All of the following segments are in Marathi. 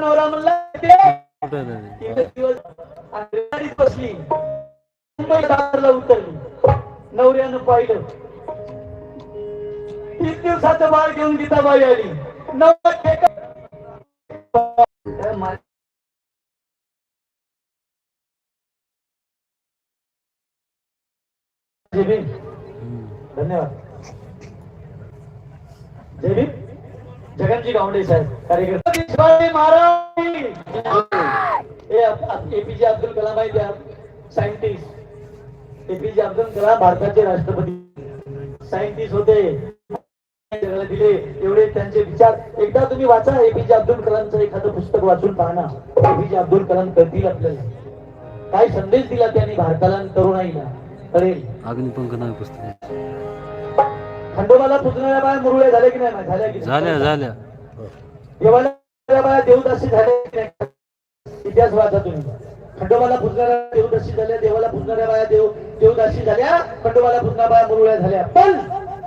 नवरा म्हणला बसली. मुंबईला उतरली. नवऱ्यानं पाहिलं. तीन दिवसाचं बाळ घेऊन गीताबाई आली. धन्यवाद. जेबी जगनजी गावडे साहेब कार्यकर्ता. महाराज! एपीजे अब्दुल कलाम आहे त्या सायंटिस्ट एपीजे अब्दुल कलाम भारताचे राष्ट्रपती. सायंटिस्ट होते. दिले. एवढे त्यांचे विचार. एकदा तुम्ही वाचा एपीजे अब्दुल कलामचं एखादं पुस्तक वाचून पाहना. एपीजे अब्दुल कलाम कळतील आपल्याला. काय संदेश दिला त्यांनी भारताला तरुणाईला? कळेल. अग्निपंख नाव पुस्तक. खंडोबाला पुजणाऱ्या बाया मुरुळ्या झाल्या की नाही? झाल्या की? झाल्या झाल्या. देवाला बाया देवदासी झाल्या की नाही? इतिहास वाचा तुम्ही. खंडोबाला पुजणाऱ्या देवदासी झाल्या देवाला पुजणाऱ्या बाया देव देवदासी झाल्या खंडोबाला पुजणाऱ्या बाया मुरुळ्या झाल्या. पण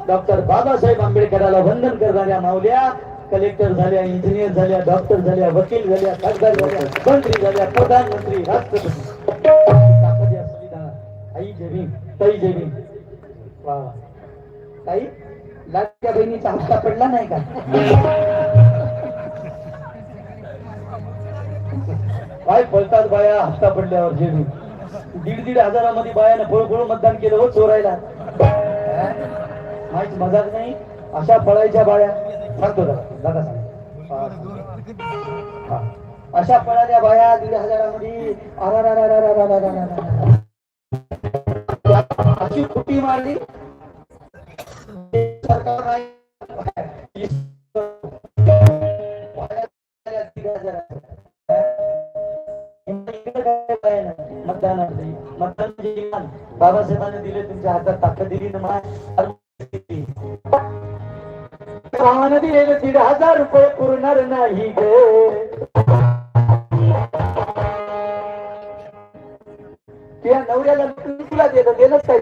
डॉक्टर बाबासाहेब आंबेडकराला वंदन करणाऱ्या माऊल्या कलेक्टर झाल्या इंजिनियर झाल्या डॉक्टर झाल्या वकील झाल्या खासदार झाल्या मंत्री झाल्या प्रधानमंत्री राष्ट्रपती. आई भीम ताई भीम वा. काही लाडक्या बहिणीचा हप्ता पडला नाही का? काय पळतात बाया हप्ता पडल्यावर जे दीड दीड हजारामध्ये बायानं फळफळ मतदान केलं हो चोरायला. माहीत मजाक नाही? अशा फळायच्या बाया. सांगतो दादा दादा सांग. अशा पळाल्या बाया दीड हजारामध्ये. अशी कुटी मारली सरकार नाही मतदान बाबासाहेबांनी दिले तुमच्या हातात ताकद दिली ना दिलेले दीड हजार रुपये पुरणार नाही गे त्या नवऱ्याला तुला दिलं दिलंच काय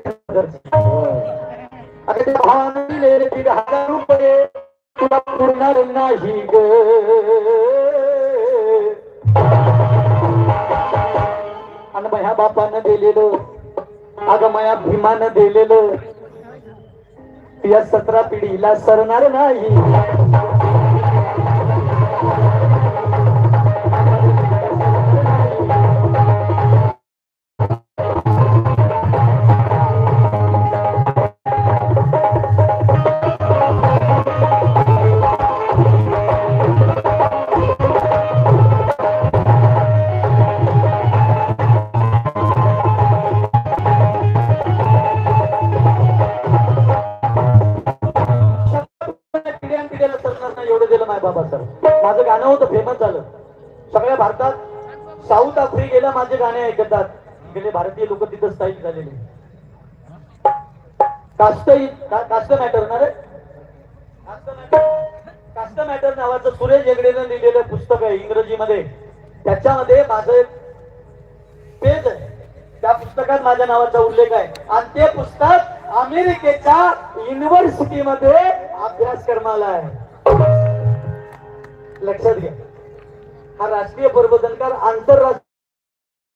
अरे त्या भावाने दिलेले दीड हजार रुपये तुला पुरणार नाही ग. आणि माझ्या बापानं दिलेलं अगं माझ्या भीमानं दिलेलं या सतरा पिढीला सरणार नाही. आफ्रिकेला माझे गाणे ऐकतात. गेले भारतीय लोक तिथं स्थायिक झालेले. कास्ट कास्ट मॅटर ना रे? कास्ट मॅटर नावाचं सुरेश हेगडेनं लिहिलेलं पुस्तक आहे इंग्रजीमध्ये. त्याच्यामध्ये माझं पेज आहे. त्या पुस्तकात माझ्या नावाचा उल्लेख आहे. आणि ते पुस्तक अमेरिकेच्या युनिव्हर्सिटीमध्ये अभ्यासक्रमाला आहे. लक्षात घ्या. हा राष्ट्रीय प्रबोधनकार आंतरराष्ट्रीय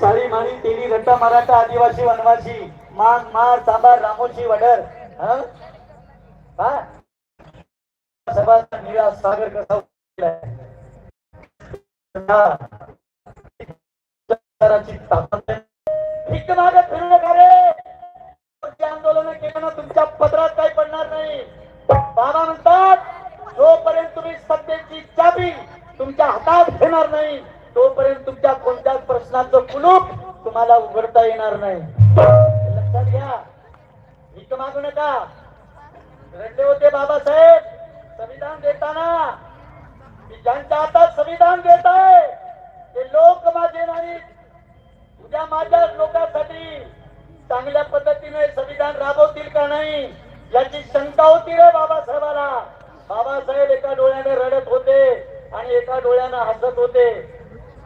साळी माळी तेली घट्टा मराठा आदिवासी वनवासी मान मार सांबार रामोशी वडर हं? निळा सागर कसा उठलेला फिरू नका रे? आंदोलन केलं ना तुमच्या पत्रात काही पडणार नाही. बाबा म्हणतात जोपर्यंत तुम्ही सत्तेची चाबी तुमच्या हातात घेणार नाही तोपर्यंत तुमच्या कोणत्याच प्रश्नाचं कुलूप तुम्हाला उघडता येणार नाही. लक्षात घ्या. भीक मागू नका. रडले होते बाबासाहेब. संविधान देताना. मी ज्यांच्या हातात संविधान देत आहे ते लोक माझे नाही उद्या माझ्या लोकांसाठी चांगल्या पद्धतीने संविधान राबवतील का नाही याची शंका होती रे बाबासाहेबाला. बाबासाहेब एका डोळ्याने रडत होते आणि एका डोळ्यानं हसत होते.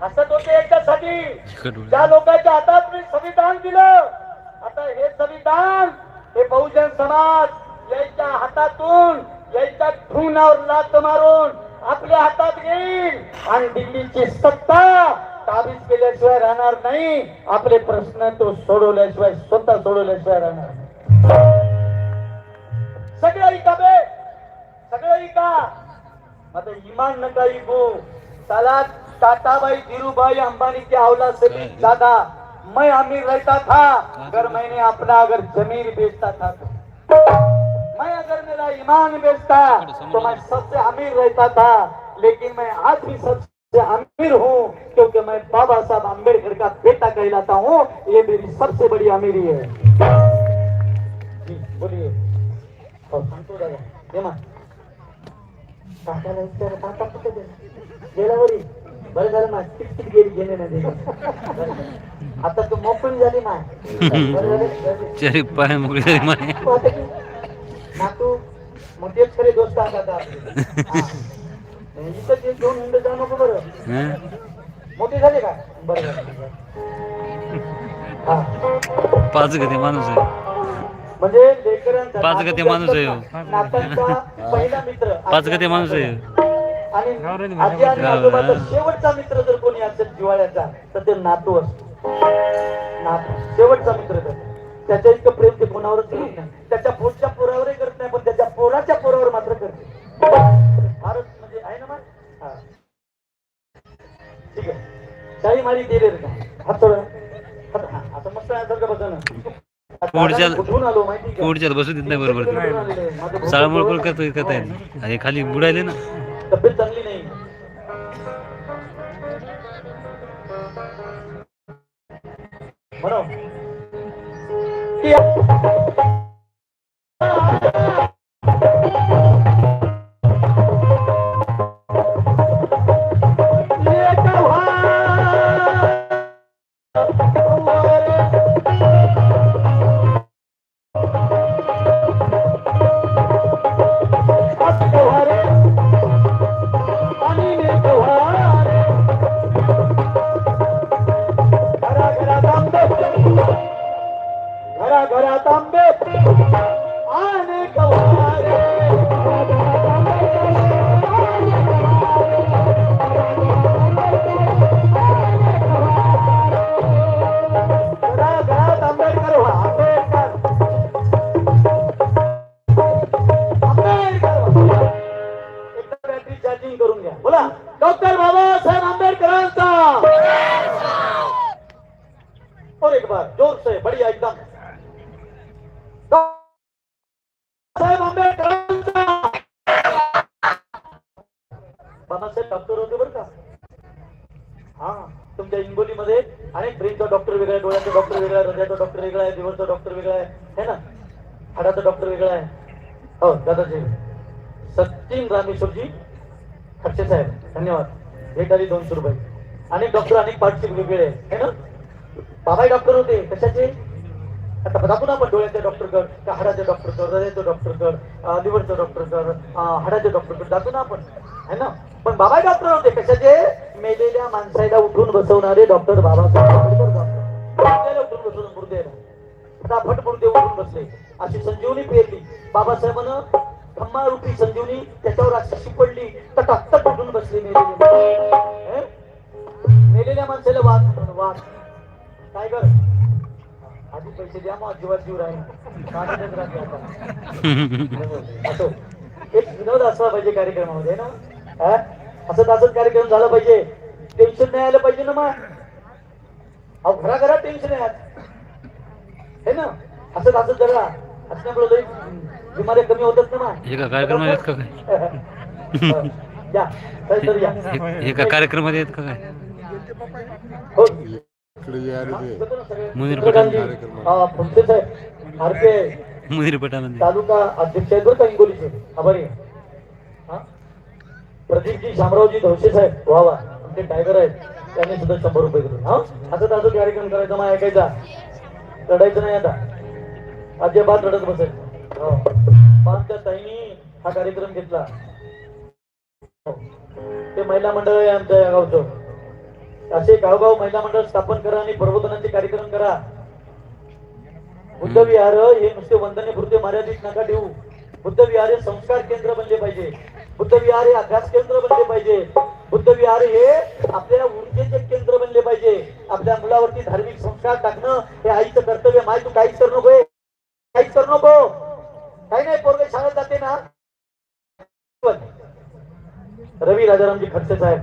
हसत होते याच्यासाठी. ज्या लोकांच्या हातात मी संविधान दिलं आता हे संविधान हे बहुजन समाज यांच्या हातातून यांच्या ठुनावर लात मारून आपल्या हातात घेईल आणि दिल्लीची सत्ता ताबीज केल्याशिवाय राहणार नाही. आपले प्रश्न तो सोडवल्याशिवाय स्वतः सोडवल्याशिवाय राहणार. सगळं ऐका बे. सगळं ऐका आता इमान नका इको. साला टाटाबाई धीरूभाई अंबानी के हौला से भी ज़्यादा मैं अमीर रहता था अगर मैंने अपना अगर ज़मीन बेचता था तो। मैं अगर मेरा ईमान बेचता तो मैं सबसे अमीर रहता था लेकिन मैं आज भी सबसे अमीर हूँ क्योंकि मैं बाबा साहब अंबेडकर का बेटा कहलाता हूँ ये मेरी सबसे बड़ी अमीरी है। जी बोलिए। हो, सांगतो दादा ये मा. काकाला विचार काका कुठे गेला? गेला वरी बरं झालं मा किटकिट गेली गेले नाही. आता तू मोकळी झाली मा बरं झालं. चारी पाय मोकळे झाले की नातू मग तेच खरे दोस्त आता. इथं ते दोन हिंड जाऊ नको बरं? मोठे झाले का? बरं पाच गती माणूस आहे. म्हणजे पाच गती माणूस आहे हो. नातांचा पहिला मित्र. पाच गती माणूस आहे. आणि आजी आणि आजोबाचा शेवटचा मित्र जर कोणी असेल जिवाळ्याचा तर ते नातू असतो. नातू शेवटचा मित्र तर त्याच्या इतकं प्रेम ते कोणावरच करत नाही. त्याच्या पोटच्या पोरावरही करत नाही पण त्याच्या पोराच्या पोरावर मात्र करते. फारच म्हणजे आहे ना मग हा. ठीक आहे. माळी दिले रे का? हात हा, आता मस्त यासारखं बसा ना. पुढच्या- बसू देत नाही बरोबर. करतो हे खाली बुडायले ना. तब्येत चांगली नाही. म्हणून. बोला. डॉक्टर बाबासाहेब आंबेडकरांचा. और एक बार जोर से बढ़िया एकदम. साहेब आंबेडकरांचा. बाबासाहेब डॉक्टर होते बरं का? हा तुमच्या हिंगोलीमध्ये अनेक ब्रेनचा डॉक्टर वेगळा आहे डोळ्याचा डॉक्टर वेगळा आहे हृदयाचा डॉक्टर वेगळा आहे लिव्हरचा डॉक्टर वेगळा आहे है ना? हाडाचा डॉक्टर वेगळा आहे. हो दादाजी. सचिन रामेश्वरजी खडसे साहेब धन्यवाद. भेट आली दोनशे रुपये अनेक डॉक्टर अनेक पार्टचे वेगवेगळे आहे ना? बाबाई डॉक्टर होते. कशाचे? आता दाखवून ना आपण डोळ्याचे डॉक्टर कर का हाडाचे डॉक्टर कर हृदयाचे डॉक्टर कर लिव्हरचे डॉक्टर कर हाडाचे डॉक्टर कर. दाखवू ना आपण. है ना? पण बाबा डॉक्टर होते. कशाचे? मेलेल्या माणसाला उठून बसवणारे डॉक्टर बाबासाहेब आंबेडकर उठून बसवून मुर्द्याला फटाफट मुर्दे उठून बसले. अशी संजीवनी पेरली बाबासाहेबानं धम्मा रूपी संजीवनी त्याच्यावर अशी शिपडली तर उठून बसले बसली हे? मेलेल्या माणसाला वाद वाद. काय कर आधी पैसे द्या मग अजिबात जीव राहील. एक विनोद असला पाहिजे कार्यक्रमामध्ये ना? असं असंच कार्यक्रम झाला पाहिजे. टेन्शन नाही आलं पाहिजे ना मग. अहो घरा घरात टेन्शन आहे ना? असं असंच जरा असल्यामुळे बिमाऱ्या कमी होतात ना मग हे का कार्यक्रम आहेत का काय? या चल तर या. हे- हे का कार्यक्रम आहेत का काय? हो. मुनीर मुनीर पठाण. हा फुलते साहेब आरके. मुनीर पटामध्ये तालुका अध्यक्ष आहेत बरं का हिंगोलीचे. आभारी. हा? प्रदीपजी शामरावजी धवशे साहेब वा वा. आमचे टायगर आहेत. त्याने सुद्धा शंभर रुपये दिले. हा? असं तासं कार्यक्रम करायचा मग ऐकायचा. रडायचं नाही आता. अजिबात रडत बसायचं हो. पाचच्या ताईनी हा कार्यक्रम घेतला. ते महिला मंडळ आहे आमच्या या गावचं. असे गावगाव महिला मंडळ स्थापन करा आणि प्रबोधनाचे कार्यक्रम करा. बुद्ध विहार हे नुसते वंदने पुरते मर्यादित नका देऊ. बुद्ध विहार हे संस्कार केंद्र बनले पाहिजे. बुद्ध विहार हे अभ्यास केंद्र बनले पाहिजे. बुद्ध विहार हे आपल्या ऊर्जेचे केंद्र बनले पाहिजे. आपल्या मुलावरती धार्मिक संस्कार टाकणं हे आईचं कर्तव्य. माय तू काहीच करू नको काहीच करू नको. काही नाही पोरगे शाळेत जाते ना. रवी राजारामजी खडसे साहेब.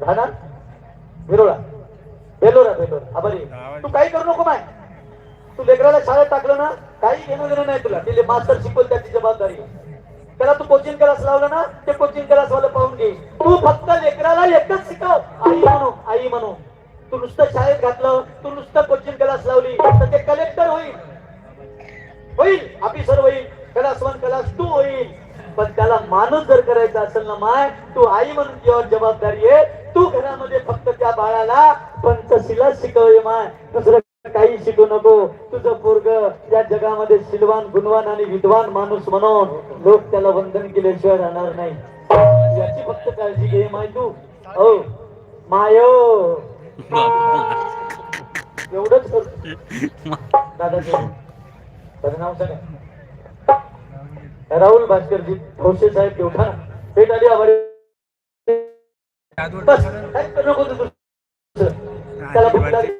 राहणार? विरोळा. बेलोरा बेलोरा आभारी तू काही करू नको माय. तू लेकराला शाळेत टाकलं ना काही घेणं देणं नाही तुला. ते मास्तर शिकवल त्याची जबाबदारी. त्याला तू कोचिंग क्लास लावलं ना ते कोचिंग क्लास वाला पाहून घे. तू फक्त लेकराला एकच शिकव. आई म्हणू आई म्हणू. तू नुसतं शाळेत घातलं तू नुसतं कोचिंग क्लास लावली तर ते कलेक्टर होईल. होईल ऑफिसर होईल. क्लास वन क्लास टू होईल. पण त्याला माणूस जर करायचा असेल ना माय तू आई म्हणून तुझ्यावर जबाबदारी आहे तू घरामध्ये फक्त त्या बाळाला पंचशिला शिकवले माय. दुसरं काही शिकू नको. तुझं पोरग या जगामध्ये शिलवान गुणवान आणि विद्वान माणूस म्हणून लोक त्याला वंदन केल्याशिवाय राहणार नाही. याची फक्त काळजी घे माय तू. हो. मायो एवढंच करतो दादाजी. त्याचं नाव सांगा राहुल भास्करजी भोसे साहेब देवठा भेट आली आभारी. बस काय करू नको तू दुसरं. त्याला भूक लागली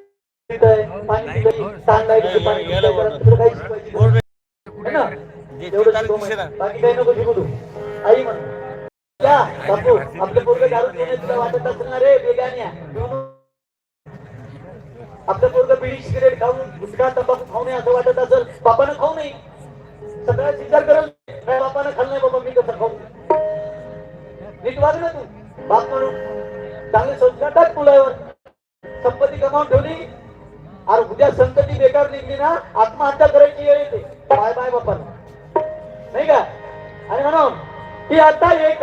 आहे, पाणी दिलंय, तहान लागली तर पाणी दिलंय, त्याला दुसरं काही शिकवायचं नाही. ना? एवढं शिकव मग. बाकी काही नको शिकू तू. आई म्हण. या बापू आपलं पोरग दारू तुला वाटत असेल ना रे बेगान्या आपलं पोरग बिडी सिगरेट खाऊन गुटखा तंबाखू खाऊ नये असं वाटत असेल बापानं खाऊ नये. सगळा चिंता करत नाही बापानं खाल्लं नाही बाबा मी कसं खाऊ? नीट वाग ना तू. बाप म्हणून चांगले संस्कार टाक मुलावर संपत्ती कमावून ठेवली. अरे उद्या संतती बेकार निघली ना आत्महत्या करायची वेळ येते. बाय बाय बापाला. नाही का? आणि म्हणून ती आता एक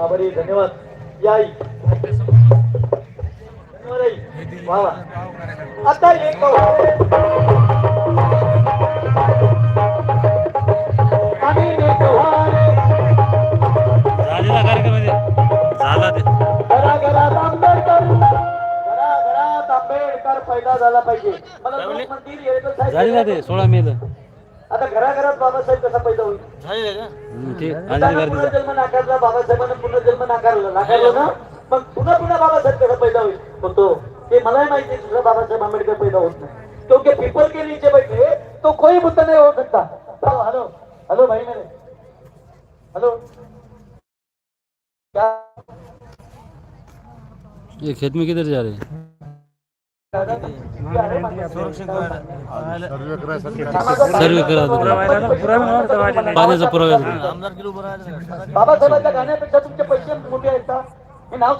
आभारी. धन्यवाद. या धन्यवाद आई. वा आता झालेला कार्यक्रम ते. झाला ते. घराघरात आंबेडकर. घराघरात आंबेडकर पैदा झाला पाहिजे. मला झाली ना ते सोळा मेला. आता घराघरात बाबासाहेब कसा पैदा होईल? पुनर्जन्म नाकारला बाबासाहेबांना पुनर्जन्म नाकारला नाकारलं ना? मग पुन्हा पुन्हा बाबासाहेब कसा पैदा होईल? होतो ते मलाही माहिती तुझा बाबासाहेब आंबेडकर पैदा होत नाही. क्योंकि पीपल के नीचे बैठे तो कोई मुद्दा नहीं हो सकता हेलो हेलो हेलो भाई मेरे. हेलो. क्या ये खेत में किधर जा रहे हैं? सर्वे करा पाण्याचा पुरावा बाबासाहेबांच्या गाण्यापेक्षा तुमचे पैसे मोठे आहेत का? हे नाव